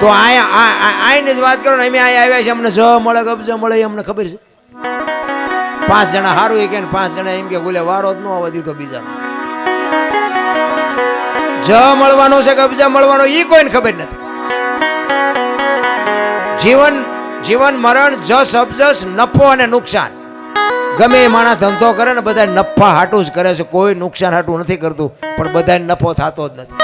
તો આયા આઈને જ વાત કરો ને, અમે અહીંયા આવ્યા છે અમને સ મળે કબજ મળે એ અમને ખબર છે. પાંચ જણા સારું એ કે પાંચ જણા એમ કે બોલે વારો જ ન આવવા દીધો બીજાનો. જ મળવાનો છે કબજા મળવાનો એ કોઈને ખબર નથી. જીવન જીવન મરણ, જસ અબજસ નફો અને નુકસાન. ગમે એ માણસ ધંધો કરે ને બધા નફા હાટું જ કરે છે. કોઈ નુકસાન હાટું નથી કરતું, પણ બધાને નફો થતો જ નથી.